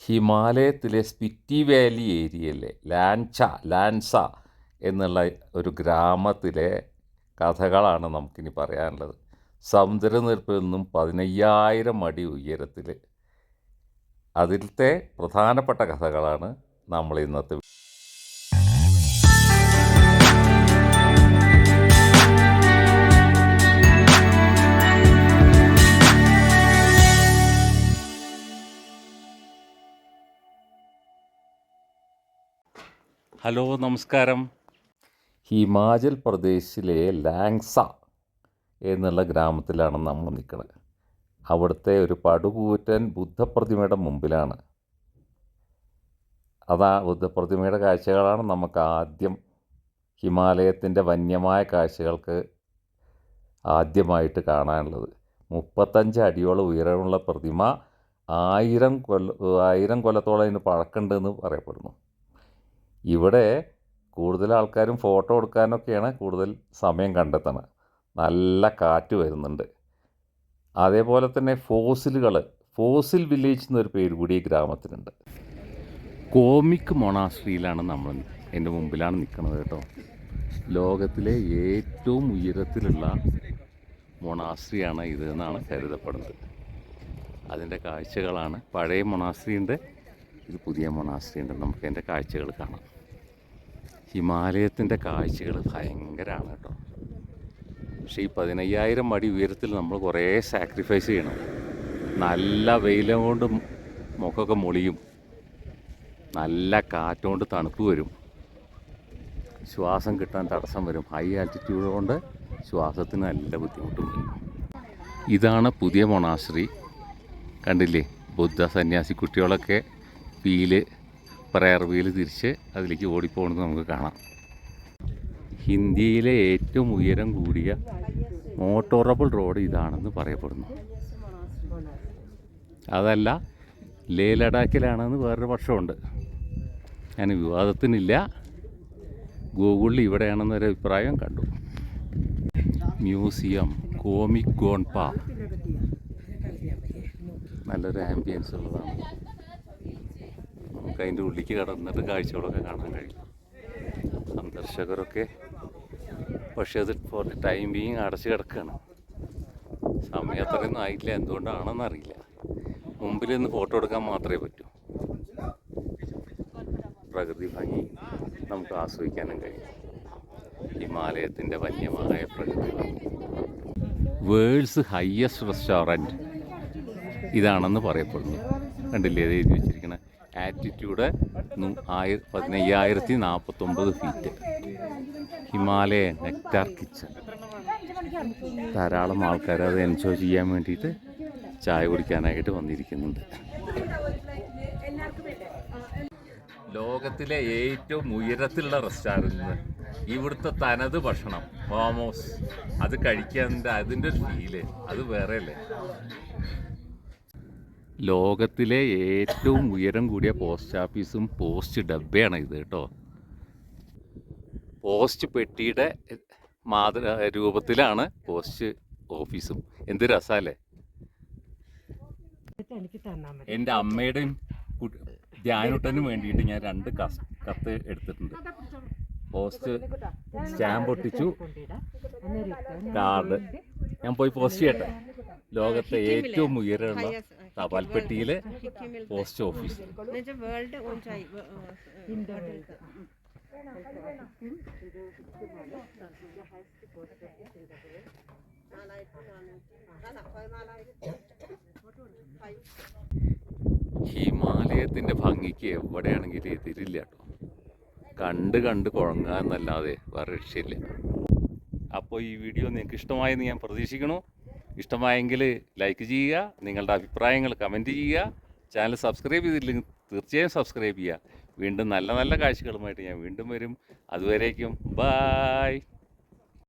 ഹിമാലയത്തിലെ Spiti Valley ഏരിയയിലെ ലാൻച Lanza എന്നുള്ള ഒരു ഗ്രാമത്തിലെ കഥകളാണ് നമുക്കിനി പറയാനുള്ളത്. സമുദ്രനിരപ്പിൽ നിന്നും പതിനയ്യായിരം അടി ഉയരത്തിൽ അതിലത്തെ പ്രധാനപ്പെട്ട കഥകളാണ് നമ്മൾ ഇന്നത്തെ ഹലോ നമസ്കാരം. ഹിമാചൽ പ്രദേശിലെ ലാങ്സ എന്നുള്ള ഗ്രാമത്തിലാണ് നമ്മൾ നിൽക്കുന്നത്. അവിടുത്തെ ഒരു പടുകൂറ്റൻ ബുദ്ധപ്രതിമയുടെ മുമ്പിലാണ്. അതാ ബുദ്ധപ്രതിമയുടെ കാഴ്ചകളാണ് നമുക്ക് ആദ്യം ഹിമാലയത്തിന്റെ വന്യമായ കാഴ്ചകൾക്ക് ആദ്യമായിട്ട് കാണാനുള്ളത്. മുപ്പത്തഞ്ച് അടിയോളം ഉയരമുള്ള പ്രതിമ ആയിരം കൊല്ല ആയിരം കൊല്ലത്തോളം ഇതിന് പഴക്കമുണ്ടെന്ന് പറയപ്പെടുന്നു. ഇവിടെ കൂടുതൽ ആൾക്കാരും ഫോട്ടോ എടുക്കാനൊക്കെയാണ് കൂടുതൽ സമയം കണ്ടെത്തുന്നത് നല്ല കാറ്റ് വരുന്നുണ്ട്. അതേപോലെ തന്നെ ഫോസിലുകൾ ഫോസിൽ വില്ലേജ് എന്നൊരു പേര് കൂടി ഈ ഗ്രാമത്തിനുണ്ട്. കോമിക് മൊണാസ്ട്രിയിലാണ് നമ്മൾ എന്റെ മുമ്പിലാണ് നിൽക്കുന്നത് കേട്ടോ. ലോകത്തിലെ ഏറ്റവും ഉയരത്തിലുള്ള മൊണാസ്ട്രിയാണ് ഇത് എന്നാണ് കരുതപ്പെടുന്നത്. അതിന്റെ കാഴ്ചകളാണ്. പഴയ മൊണാസ്ട്രിയുണ്ട് ഇത് പുതിയ മൊണാസ്ട്രിയുണ്ട്. നമുക്ക് അതിന്റെ കാഴ്ചകൾ കാണാം. ഹിമാലയത്തിന്റെ കാഴ്ചകൾ ഭയങ്കരമാണ് കേട്ടോ. പക്ഷേ ഈ പതിനയ്യായിരം അടി ഉയരത്തിൽ നമ്മൾ കുറേ സാക്രിഫൈസ് ചെയ്യണം. നല്ല വെയിലും കൊണ്ട് മുഖമൊക്കെ മൊളിയും. നല്ല കാറ്റുകൊണ്ട് തണുപ്പ് വരും. ശ്വാസം കിട്ടാൻ തടസ്സം വരും. ഹൈ ആൽറ്റിറ്റ്യൂഡ് കൊണ്ട് ശ്വാസത്തിന് നല്ല ബുദ്ധിമുട്ടും വരും. ഇതാണ് പുതിയ മൊണാശ്രീ കണ്ടില്ലേ? ബുദ്ധ സന്യാസി കുട്ടികളൊക്കെ വീൽ പ്രയർ വീൽ തിരിച്ച് അതിലേക്ക് ഓടിപ്പോകുന്നത് നമുക്ക് കാണാം. ഹിന്ദിയിലെ ഏറ്റവും ഉയരം കൂടിയ മോട്ടോറബിൾ റോഡ് ഇതാണെന്ന് പറയപ്പെടുന്നു. അതല്ല ലേ ലഡാക്കിലാണെന്ന് വേറൊരു പക്ഷമുണ്ട് ഞാൻ വിവാദത്തിനില്ല. ഗൂഗിളിൽ ഇവിടെയാണെന്നൊരു അഭിപ്രായം കണ്ടു. മ്യൂസിയം കോമിക് ഗോൺപ നല്ലൊരു ആംബിയൻസ് ഉള്ളതാണ് നമുക്ക് അതിന്റെ ഉള്ളിലേക്ക് കടന്നിട്ട് കാഴ്ചകളൊക്കെ കാണാൻ കഴിയും. സന്ദർശകരൊക്കെ. പക്ഷേ അത് ഫോർ ടൈം ബീങ് അടച്ചു കിടക്കുകയാണ് സമയം അത്രയൊന്നും ആയിട്ടില്ല. എന്തുകൊണ്ടാണെന്ന് അറിയില്ല മുമ്പിൽ നിന്ന് ഫോട്ടോ എടുക്കാൻ മാത്രമേ പറ്റൂ. പ്രകൃതി ഭംഗി നമുക്ക് ആസ്വദിക്കാനും കഴിയും. ഹിമാലയത്തിന്റെ വന്യമായ പ്രകൃതി വേൾഡ്സ് ഹയസ്റ്റ് റെസ്റ്റോറന്റ് ഇതാണെന്ന് പറയപ്പെടുന്നു. കണ്ടില്ലേ? ഇത് ആറ്റിറ്റ്യൂഡ് ആയിര പതിനയ്യായിരത്തി നാൽപ്പത്തൊമ്പത് ഫീറ്റ് ഹിമാലയ നെക്ടാർ കിച്ചൺ ധാരാളം ആൾക്കാർ അത് എൻജോയ് ചെയ്യാൻ വേണ്ടിയിട്ട് ചായ കുടിക്കാനായിട്ട് വന്നിരിക്കുന്നുണ്ട്. ലോകത്തിലെ ഏറ്റവും ഉയരത്തിലുള്ള റെസ്റ്റോറന്റ് ഇവിടുത്തെ തനത് ഭക്ഷണം മോമോസ് അത് കഴിക്കാൻ അതിന്റെ ഒരു ഫീൽ അത് വേറെ അല്ലേ ലോകത്തിലെ ഏറ്റവും ഉയരം കൂടിയ പോസ്റ്റ് ഓഫീസും പോസ്റ്റ് ഡബ്ബയാണ് ഇത് കേട്ടോ. പോസ്റ്റ് പെട്ടിയുടെ മാതൃ രൂപത്തിലാണ് പോസ്റ്റ് ഓഫീസും എന്ത് മതി. എന്റെ അമ്മയുടെയും ധ്യാനുട്ടനും വേണ്ടിയിട്ട് ഞാൻ രണ്ട് കത്ത് എടുത്തിട്ടുണ്ട്. പോസ്റ്റ് സ്റ്റാമ്പ് ഒട്ടിച്ചു. കാർഡ്. ഞാൻ പോയി പോസ്റ്റ് ചെയ്യട്ടെ. ലോകത്തെ ഏറ്റവും ഉയരമുള്ള തപാൽപ്പെട്ടിയിലെ പോസ്റ്റ് ഓഫീസ് വേൾഡ് ഹിമാലയത്തിന്റെ ഭംഗിക്ക് എവിടെയാണെങ്കിലും എതിരില്ല കേട്ടോ. കണ്ട് കണ്ട് കുഴങ്ങാന്നല്ലാതെ വേറെ രക്ഷയില്ല. അപ്പോൾ ഈ വീഡിയോ നിങ്ങൾക്ക് ഇഷ്ടമായെന്ന് ഞാൻ പ്രതീക്ഷിക്കണോ ഇഷ്ടമായെങ്കിൽ ലൈക്ക് ചെയ്യുക നിങ്ങളുടെ അഭിപ്രായങ്ങൾ കമന്റ് ചെയ്യുക ചാനൽ സബ്സ്ക്രൈബ് ചെയ്തില്ലെങ്കിൽ തീർച്ചയായും സബ്സ്ക്രൈബ് ചെയ്യുക. വീണ്ടും നല്ല നല്ല കാഴ്ചകളുമായിട്ട് ഞാൻ വീണ്ടും വരും. അതുവരേക്കും ബായ്